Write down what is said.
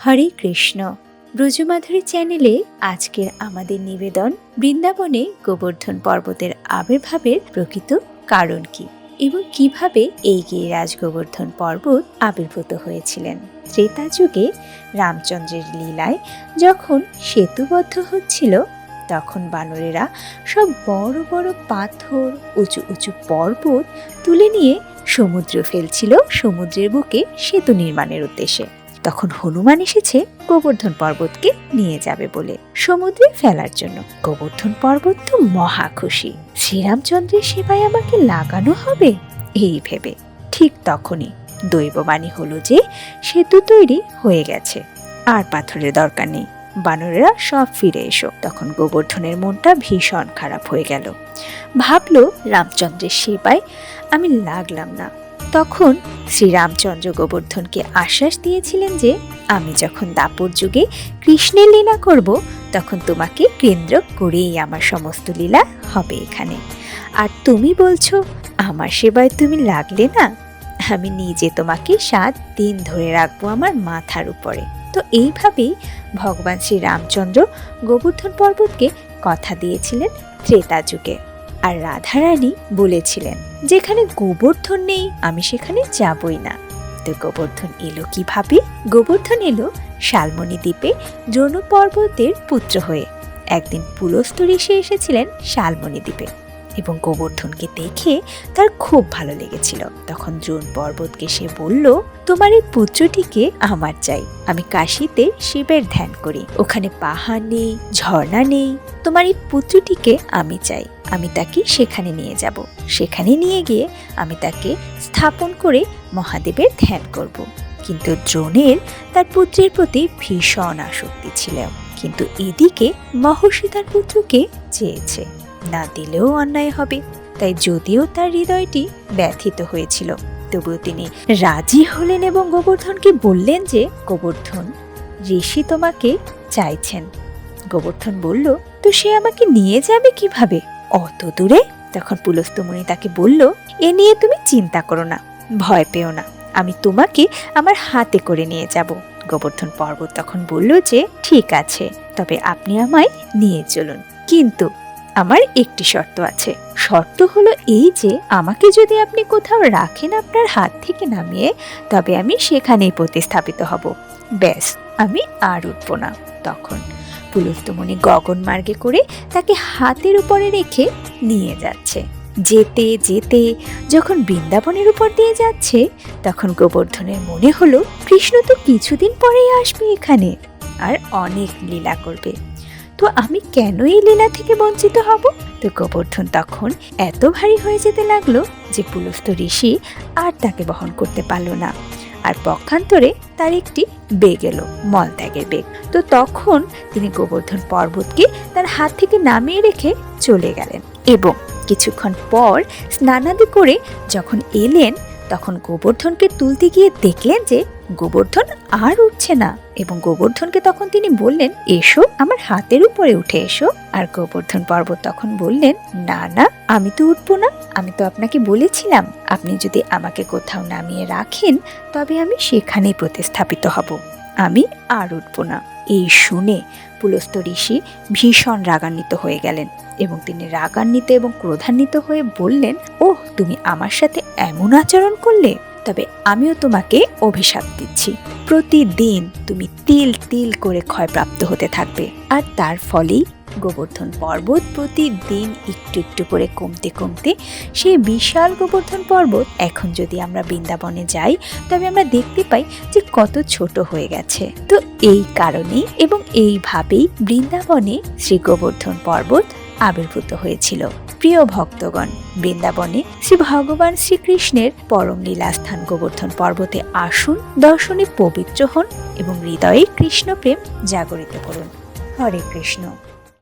হরে কৃষ্ণ। ব্রজমাধুরী চ্যানেলে আজকের আমাদের নিবেদন বৃন্দাবনে গোবর্ধন পর্বতের আবির্ভাবের প্রকৃত কারণ কি এবং কীভাবে এই গিরিরাজ গোবর্ধন পর্বত আবির্ভূত হয়েছিলেন। ত্রেতা যুগে রামচন্দ্রের লীলায় যখন সেতুবদ্ধ হচ্ছিল, তখন বানরেরা সব বড় বড় পাথর, উঁচু উঁচু পর্বত তুলে নিয়ে সমুদ্র ফেলছিল সমুদ্রের বুকে সেতু নির্মাণের উদ্দেশ্যে। তখন হনুমান এসেছে গোবর্ধন পর্বতকে নিয়ে যাবে বলে। সমুদ্রে ফেলার জন্য। গোবর্ধন পর্বত তো মহা খুশি। শ্রীরামচন্দ্রের সেবায় আমাকে লাগানো হবে? এই ভেবে। ঠিক তখনই দৈববাণী হলো যে, সেতু তৈরি হয়ে গেছে। আর পাথরের দরকার নেই। বানরেরা সব ফিরে এসো। তখন গোবর্ধনের মনটা ভীষণ খারাপ হয়ে গেল। ভাবলো, রামচন্দ্রের সেবায় আমি লাগলাম না। তখন শ্রীরামচন্দ্র গোবর্ধনকে আশ্বাস দিয়েছিলেন যে, আমি যখন দাপর যুগে কৃষ্ণের লীলা করব, তখন তোমাকে কেন্দ্র করেই আমার সমস্ত লীলা হবে এখানে। আর তুমি বলছো, আমার সেবায় তুমি লাগলে না? আমি নিজে তোমাকে সাত দিন ধরে রাখব আমার মাথার উপরে। তো এইভাবেই ভগবান শ্রী রামচন্দ্র গোবর্ধন পর্বতকে কথা দিয়েছিলেন ত্রেতা যুগে। আর রাধারানী বলেছিলেন, যেখানে গোবর্ধন নেই, আমি সেখানে যাবই না। তো গোবর্ধন এলো কীভাবে? গোবর্ধন এলো শালমণি দ্বীপে দ্রোণ পর্বতের পুত্র হয়ে। একদিন পুলস্ত ঋষি এসেছিলেন শালমণি দ্বীপে। এবং গোবর্ধনকে দেখে তার খুব ভালো লেগেছিল। তখন দ্রোণ পর্বতকে সে বলল, তোমার এই পুত্রটিকে আমার চাই। আমি কাশিতে শিবের ধ্যান করি। ওখানে পাহাড় নেই, ঝর্ণা নেই। তোমার এই পুত্রটিকে আমি চাই। আমি তাকে সেখানে নিয়ে যাব। সেখানে নিয়ে গিয়ে আমি তাকে স্থাপন করে মহাদেবের ধ্যান করব। কিন্তু দ্রোণের তার পুত্রের প্রতি ভীষণ আসক্তি ছিল। কিন্তু এদিকে মহর্ষি তার পুত্রকে চেয়েছে। না দিলেও অন্যায় হবে। তাই যদিও তার হৃদয়টি ব্যথিত হয়েছিল, তবুও তিনি রাজি হলেন এবং গোবর্ধনকে বললেন যে, গোবর্ধন, ঋষি তোমাকে চাইছেন। গোবর্ধন বলল, তো সে আমাকে নিয়ে যাবে কীভাবে? অত দূরে? তখন পুলস্তমণি তাকে বলল, এ নিয়ে তুমি চিন্তা করো না, ভয় পেও না, আমি তোমাকে আমার হাতে করে নিয়ে যাব। গোবর্ধন পর্বত তখন বলল যে, ঠিক আছে, তবে আপনি আমায় নিয়ে চলুন। কিন্তু আমার একটি শর্ত আছে। শর্ত হলো এই যে, আমাকে যদি আপনি কোথাও রাখেন আপনার হাত থেকে নামিয়ে, তবে আমি সেখানেই প্রতিস্থাপিত হব। ব্যাস, আমি আর উঠব না। তখন পুলস্তমণি গগন মার্গে করে তাকে হাতের উপরে রেখে নিয়ে যাচ্ছে। যেতে যেতে যখন বৃন্দাবনের উপর দিয়ে যাচ্ছে, তখন গোবর্ধনের মনে হলো, কৃষ্ণ তো কিছুদিন পরেই আসবে এখানে, আর অনেক লীলা করবে। তো আমি কেন এই লীলা থেকে বঞ্চিত হব? তো গোবর্ধন তখন এত ভারী হয়ে যেতে লাগল যে পুলস্ত ঋষি আর তাকে বহন করতে পারল না। আর পক্ষান্তরে তার একটি বেগ এলো, মলত্যাগের বেগ। তো তখন তিনি গোবর্ধন পর্বতকে তার হাত থেকে নামিয়ে রেখে চলে গেলেন এবং কিছুক্ষণ পর স্নানাদি করে যখন এলেন তখন গোবর্ধনকে তুলতে গিয়ে দেখলেন যে গোবর্ধন আর উঠছে না এবং গোবর্ধনকে তখন তিনি বললেন, এসো, আমার হাতের উপরে উঠে এসো। আর গোবর্ধন পর্বত তখন বললেন, না না, আমি তো উঠবো না, আমি তো আপনাকে বলেছিলাম, আপনি যদি আমাকে কোথাও নামিয়ে রাখেন, তবে আমি সেখানেই প্রতিস্থাপিত হব। আমি আর উঠব না। এই শুনে পুলস্ত ঋষি ভীষণ রাগান্বিত হয়ে গেলেন এবং তিনি রাগান্বিত এবং ক্রোধান্বিত হয়ে বললেন, ওহ, তুমি আমার সাথে এমন আচরণ করলে, তবে আমিও তোমাকে অভিশাপ দিচ্ছি। প্রতিদিন তুমি তিল তিল করে ক্ষয়প্রাপ্ত হতে থাকবে। আর তার ফলেই গোবর্ধন পর্বত প্রতিদিন একটু একটু করে কমতে কমতে সেই বিশাল গোবর্ধন পর্বত, এখন যদি আমরা বৃন্দাবনে যাই, তবে আমরা দেখতে পাই যে কত ছোট হয়ে গেছে। তো এই কারণেই এবং এইভাবেই বৃন্দাবনে শ্রী গোবর্ধন পর্বত আবির্ভূত হয়েছিল। প্রিয় ভক্তগণ, বৃন্দাবনে শ্রী ভগবান শ্রীকৃষ্ণের পরম লীলাস্থান গোবর্ধন পর্বতে আসুন, দর্শনে পবিত্র হন এবং হৃদয়ে কৃষ্ণ প্রেম জাগরিত করুন। হরে কৃষ্ণ।